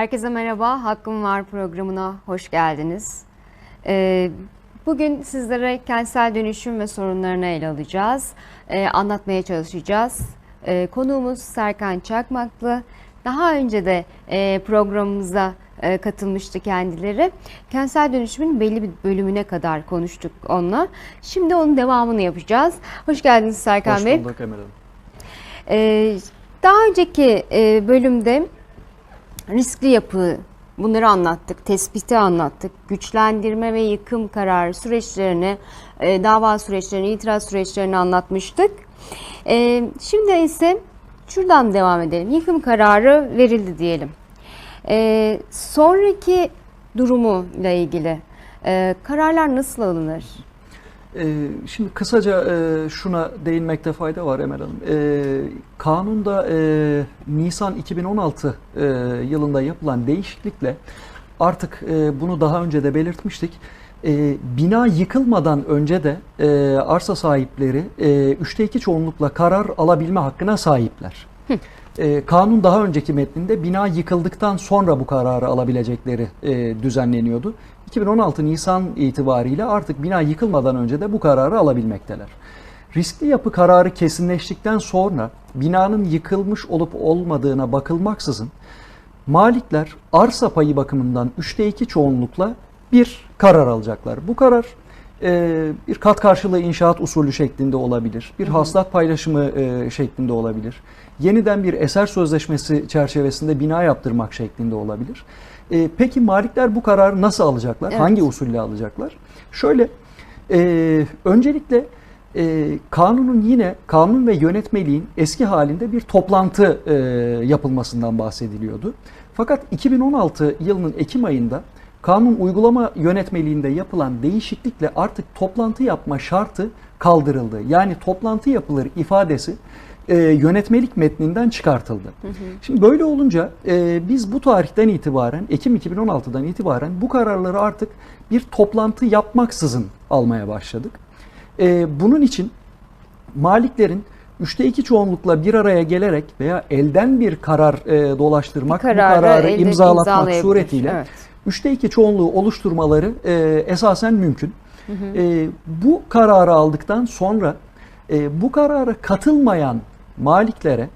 Herkese merhaba, Hakkım Var programına hoş geldiniz. Ee, bugün sizlere kentsel dönüşüm ve sorunlarını ele alacağız, Ee, anlatmaya çalışacağız. Ee, konuğumuz Serkan Çakmaklı. Daha önce de e, programımıza e, katılmıştı kendileri. Kentsel dönüşümün belli bir bölümüne kadar konuştuk onunla. Şimdi onun devamını yapacağız. Hoş geldiniz Serkan Hoş Bey. bulduk Emel Hanım. Ee, daha önceki e, bölümde riskli yapı bunları anlattık, tespiti anlattık, güçlendirme ve yıkım kararı süreçlerini, e, dava süreçlerini, itiraz süreçlerini anlatmıştık. E, şimdi ise şuradan devam edelim. Yıkım kararı verildi diyelim. E, sonraki durumuyla ilgili e, kararlar nasıl alınır? Ee, şimdi kısaca e, şuna değinmekte fayda var Emel Hanım. Ee, kanunda e, Nisan 2016 e, yılında yapılan değişiklikle artık bunu daha önce de belirtmiştik. Bina yıkılmadan önce de arsa sahipleri e, üçte iki çoğunlukla karar alabilme hakkına sahipler. E, kanun daha önceki metninde bina yıkıldıktan sonra bu kararı alabilecekleri e, düzenleniyordu. 2016 Nisan itibariyle artık bina yıkılmadan önce de bu kararı alabilmekteler. Riskli yapı kararı kesinleştikten sonra binanın yıkılmış olup olmadığına bakılmaksızın malikler arsa payı bakımından 3'te 2 çoğunlukla bir karar alacaklar. Bu karar bir kat karşılığı inşaat usulü şeklinde olabilir, bir hasılat paylaşımı e, şeklinde olabilir, yeniden bir eser sözleşmesi çerçevesinde bina yaptırmak şeklinde olabilir. E, peki malikler bu kararı nasıl alacaklar? Evet. Hangi usulle alacaklar? Şöyle, e, öncelikle e, kanunun yine kanun ve yönetmeliğin eski halinde bir toplantı e, yapılmasından bahsediliyordu. Fakat 2016 yılının Ekim ayında kanun uygulama yönetmeliğinde yapılan değişiklikle artık toplantı yapma şartı kaldırıldı. Yani toplantı yapılır ifadesi e, yönetmelik metninden çıkartıldı. Şimdi böyle olunca e, biz bu tarihten itibaren Ekim 2016'dan itibaren bu kararları artık bir toplantı yapmaksızın almaya başladık. E, bunun için maliklerin üçte iki çoğunlukla bir araya gelerek veya elden bir karar e, dolaştırmak, Bir kararı bu kararı imzalatmak suretiyle Evet. Üçte iki çoğunluğu oluşturmaları e, esasen mümkün. E, bu kararı aldıktan sonra e, bu karara katılmayan maliklere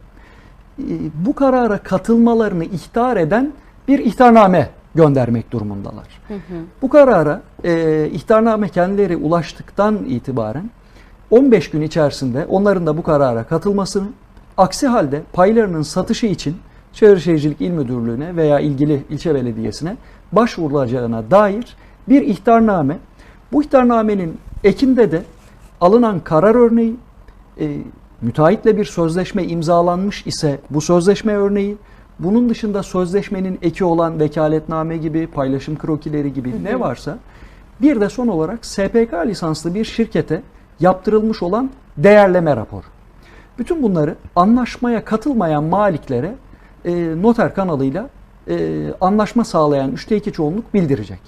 e, bu karara katılmalarını ihtar eden bir ihtarname göndermek durumundalar. Bu karara e, ihtarname kendileri ulaştıktan itibaren 15 gün içerisinde onların da bu karara katılmasını, aksi halde paylarının satışı için Çevre Şehircilik İl Müdürlüğü'ne veya ilgili ilçe belediyesine başvurulacağına dair bir ihtarname. Bu ihtarnamenin ekinde de alınan karar örneği, e, müteahhitle bir sözleşme imzalanmış ise bu sözleşme örneği, bunun dışında sözleşmenin eki olan vekaletname gibi, paylaşım krokileri gibi ne varsa bir de son olarak SPK lisanslı bir şirkete yaptırılmış olan değerleme raporu. Bütün bunları anlaşmaya katılmayan maliklere e, noter kanalıyla e, anlaşma sağlayan 3'te 2 çoğunluk bildirecek.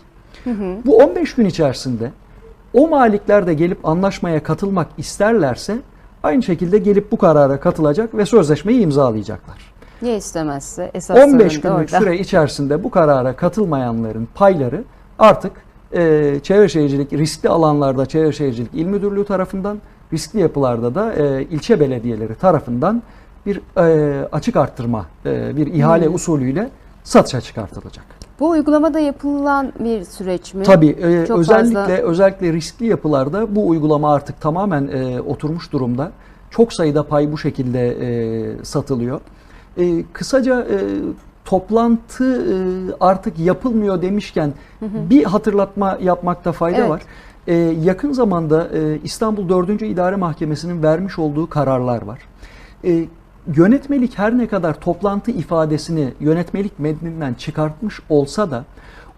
Bu 15 gün içerisinde o malikler de gelip anlaşmaya katılmak isterlerse aynı şekilde gelip bu karara katılacak ve sözleşmeyi imzalayacaklar. Ya istemezse esas 15 sorun da günlük orada. süre içerisinde bu karara katılmayanların payları artık e, Çevre Şehircilik riskli alanlarda Çevre Şehircilik İl Müdürlüğü tarafından, riskli yapılarda da e, ilçe belediyeleri tarafından bir e, açık arttırma, e, bir ihale Hmm. usulüyle satışa çıkartılacak. Bu uygulamada yapılan bir süreç mi? Tabii e, Çok özellikle fazla- özellikle riskli yapılarda bu uygulama artık tamamen e, oturmuş durumda. Çok sayıda pay bu şekilde e, satılıyor. E, kısaca e, toplantı e, artık yapılmıyor demişken bir hatırlatma yapmakta fayda Evet. var. E, yakın zamanda e, İstanbul 4. İdare Mahkemesi'nin vermiş olduğu kararlar var. E, yönetmelik her ne kadar toplantı ifadesini yönetmelik metninden çıkartmış olsa da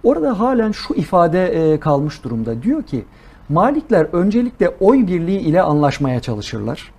orada halen şu ifade e, kalmış durumda. Diyor ki malikler öncelikle oy birliği ile anlaşmaya çalışırlar.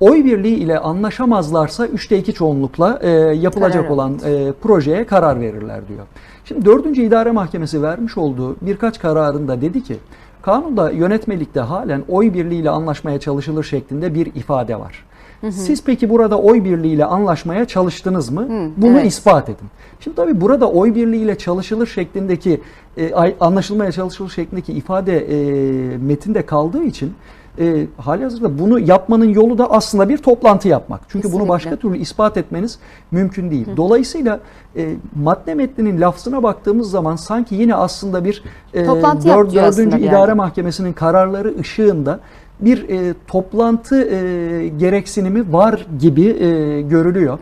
Oy birliği ile anlaşamazlarsa 3'te 2 çoğunlukla e, yapılacak Karar olan e, projeye karar verirler diyor. Şimdi 4. İdare Mahkemesi vermiş olduğu birkaç kararında dedi ki kanunda yönetmelikte halen oy birliği ile anlaşmaya çalışılır şeklinde bir ifade var. Siz peki burada oy birliğiyle anlaşmaya çalıştınız mı? Bunu evet. ispat edin. Şimdi tabii burada oy birliğiyle çalışılır şeklindeki e, ay- anlaşılmaya çalışılır şeklindeki ifade e, metinde kaldığı için e, halihazırda bunu yapmanın yolu da aslında bir toplantı yapmak. Çünkü bunu Kesinlikle. başka türlü ispat etmeniz mümkün değil. Dolayısıyla e, madde metninin lafzına baktığımız zaman sanki yine aslında bir e, Toplantı yap dör- diyor aslında dördüncü bir idare yerde. mahkemesinin kararları ışığında bir e, toplantı e, gereksinimi var gibi e, görülüyor.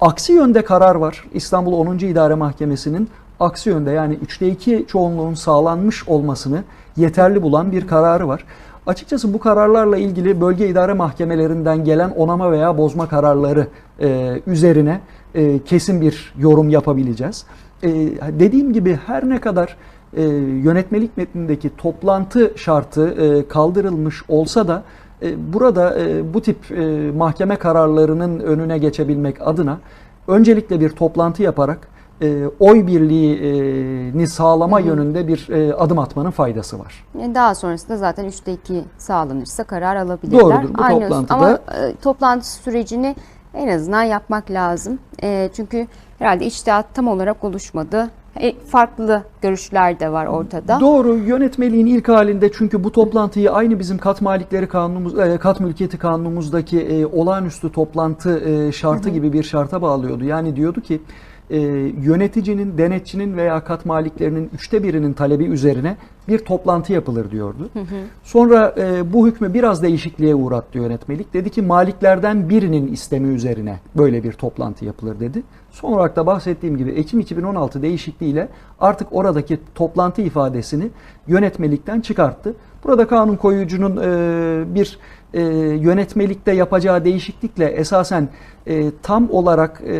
Aksi yönde karar var. İstanbul 10. İdare Mahkemesi'nin aksi yönde yani 3'te 2 çoğunluğun sağlanmış olmasını yeterli bulan bir kararı var. Açıkçası bu kararlarla ilgili bölge idare mahkemelerinden gelen onama veya bozma kararları e, üzerine e, kesin bir yorum yapabileceğiz. E, dediğim gibi her ne kadar e, yönetmelik metnindeki toplantı şartı e, kaldırılmış olsa da e, burada e, bu tip e, mahkeme kararlarının önüne geçebilmek adına öncelikle bir toplantı yaparak e, oy birliğini sağlama yönünde bir e, adım atmanın faydası var. Yani Daha sonrasında zaten 3'te 2 sağlanırsa karar alabilirler. Doğrudur. Bu Aynı- toplantıda- Ama e, toplantı sürecini en azından yapmak lazım. E, çünkü herhalde içtihat tam olarak oluşmadı. E, farklı görüşler de var ortada. Doğru yönetmeliğin ilk halinde çünkü bu toplantıyı aynı bizim kat malikleri kanunumuz, e, kat mülkiyeti kanunumuzdaki e, olağanüstü toplantı e, şartı gibi bir şarta bağlıyordu. Yani diyordu ki e, yöneticinin, denetçinin veya kat maliklerinin üçte birinin talebi üzerine bir toplantı yapılır diyordu. Sonra e, bu hükmü biraz değişikliğe uğrattı yönetmelik. Dedi ki maliklerden birinin istemi üzerine böyle bir toplantı yapılır dedi. Son olarak da bahsettiğim gibi Ekim 2016 değişikliğiyle artık oradaki toplantı ifadesini yönetmelikten çıkarttı. Burada kanun koyucunun e, bir e, yönetmelikte yapacağı değişiklikle esasen e, tam olarak e,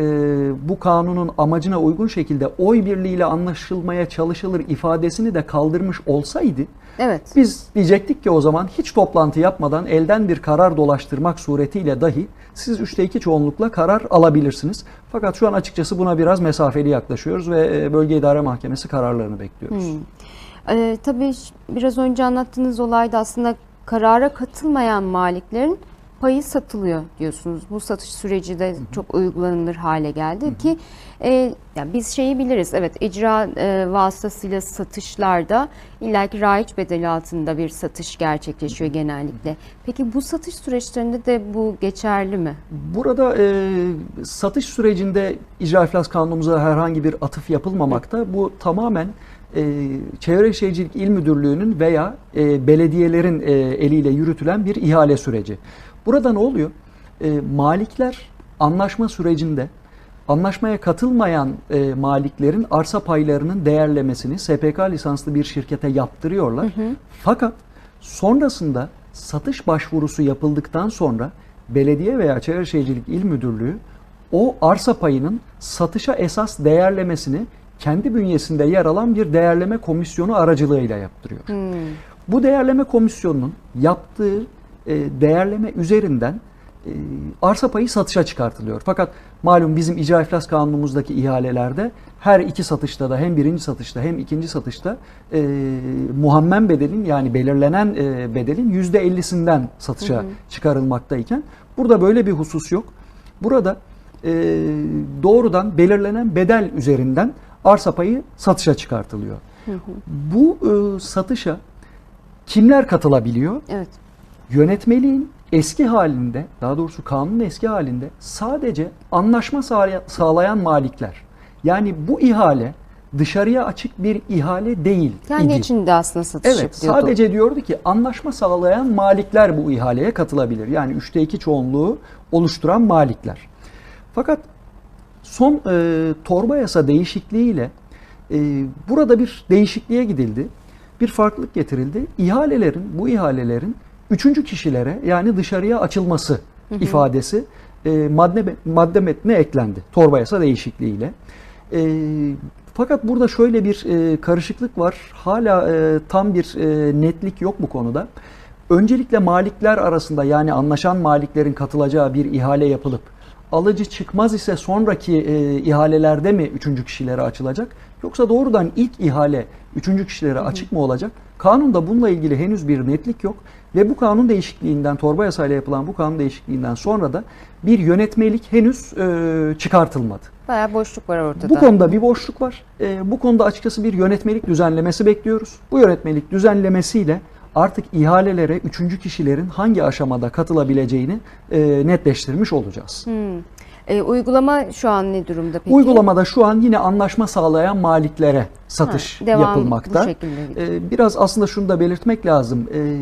bu kanunun amacına uygun şekilde oy birliğiyle anlaşılmaya çalışılır ifadesini de kaldırmış olsaydı Evet. biz diyecektik ki o zaman hiç toplantı yapmadan elden bir karar dolaştırmak suretiyle dahi siz 3'te 2 çoğunlukla karar alabilirsiniz. Fakat şu an açıkçası buna biraz mesafeli yaklaşıyoruz ve e, Bölge İdare Mahkemesi kararlarını bekliyoruz. Ee, tabii biraz önce anlattığınız olayda aslında karara katılmayan maliklerin payı satılıyor diyorsunuz. Bu satış süreci de çok uygulanılır hale geldi ki e, yani biz şeyi biliriz. Evet icra e, vasıtasıyla satışlarda illaki raiç bedeli altında bir satış gerçekleşiyor genellikle. Peki bu satış süreçlerinde de bu geçerli mi? Burada e, satış sürecinde icra iflas kanunumuza herhangi bir atıf yapılmamakta. Bu tamamen e, Çevre Şehircilik İl Müdürlüğü'nün veya e, belediyelerin e, eliyle yürütülen bir ihale süreci. Burada ne oluyor? E, malikler anlaşma sürecinde anlaşmaya katılmayan e, maliklerin arsa paylarının değerlemesini SPK lisanslı bir şirkete yaptırıyorlar. Fakat sonrasında satış başvurusu yapıldıktan sonra belediye veya Çevre Şehircilik İl Müdürlüğü o arsa payının satışa esas değerlemesini kendi bünyesinde yer alan bir değerleme komisyonu aracılığıyla yaptırıyor. Bu değerleme komisyonunun yaptığı değerleme üzerinden e, arsa payı satışa çıkartılıyor. Fakat malum bizim icra iflas kanunumuzdaki ihalelerde her iki satışta da hem birinci satışta hem ikinci satışta e, muhammen bedelin yani belirlenen e, bedelin yüzde ellisinden satışa çıkarılmaktayken burada böyle bir husus yok. Burada e, doğrudan belirlenen bedel üzerinden arsa payı satışa çıkartılıyor. Bu e, satışa kimler katılabiliyor? Evet. Yönetmeliğin eski halinde, daha doğrusu kanunun eski halinde sadece anlaşma sağlay- sağlayan malikler. Yani bu ihale dışarıya açık bir ihale değil Kendi idi. içinde aslında satış Evet, yapıyordu. sadece diyordu ki anlaşma sağlayan malikler bu ihaleye katılabilir. Yani üçte iki çoğunluğu oluşturan malikler. Fakat son e, torba yasa değişikliğiyle e, burada bir değişikliğe gidildi. Bir farklılık getirildi. İhalelerin, bu ihalelerin üçüncü kişilere yani dışarıya açılması ifadesi e, madde, madde metnine eklendi. Torba yasa değişikliğiyle. E, fakat burada şöyle bir e, karışıklık var. Hala e, tam bir e, netlik yok bu konuda. Öncelikle malikler arasında yani anlaşan maliklerin katılacağı bir ihale yapılıp alıcı çıkmaz ise sonraki e, ihalelerde mi üçüncü kişilere açılacak? Yoksa doğrudan ilk ihale üçüncü kişilere açık mı olacak? Kanunda bununla ilgili henüz bir netlik yok ve bu kanun değişikliğinden, torba yasayla yapılan bu kanun değişikliğinden sonra da bir yönetmelik henüz e, çıkartılmadı. Bayağı boşluk var ortada. Bu konuda bir boşluk var. E, bu konuda açıkçası bir yönetmelik düzenlemesi bekliyoruz. Bu yönetmelik düzenlemesiyle artık ihalelere üçüncü kişilerin hangi aşamada katılabileceğini e, netleştirmiş olacağız. Hmm. E, uygulama şu an ne durumda peki? Uygulamada şu an yine anlaşma sağlayan maliklere satış Ha, devam yapılmakta. bu şekilde. Ee, biraz aslında şunu da belirtmek lazım. Ee,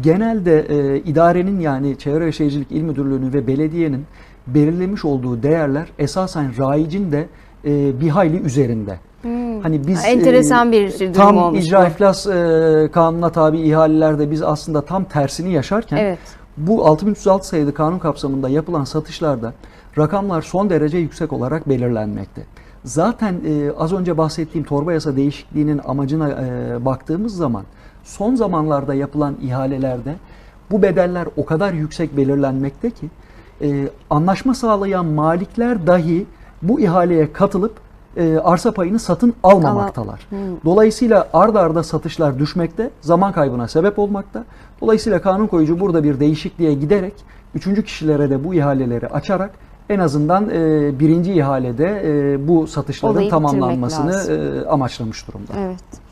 genelde e, idarenin yani Çevre ve Şehircilik İl Müdürlüğü'nün ve belediyenin belirlemiş olduğu değerler esasen rayicin de e, bir hayli üzerinde. Hmm. Hani biz enteresan e, bir durum tam olmuş icra bu. iflas e, kanununa tabi ihalelerde biz aslında tam tersini yaşarken Evet. Bu 6306 sayılı kanun kapsamında yapılan satışlarda rakamlar son derece yüksek olarak belirlenmekte. Zaten e, az önce bahsettiğim torba yasa değişikliğinin amacına e, baktığımız zaman son zamanlarda yapılan ihalelerde bu bedeller o kadar yüksek belirlenmekte ki e, anlaşma sağlayan malikler dahi bu ihaleye katılıp e, arsa payını satın almamaktalar. Dolayısıyla arda arda satışlar düşmekte, zaman kaybına sebep olmakta. Dolayısıyla kanun koyucu burada bir değişikliğe giderek üçüncü kişilere de bu ihaleleri açarak en azından e, birinci ihalede e, bu satışların Olayı tamamlanmasını e, amaçlamış durumda. Evet.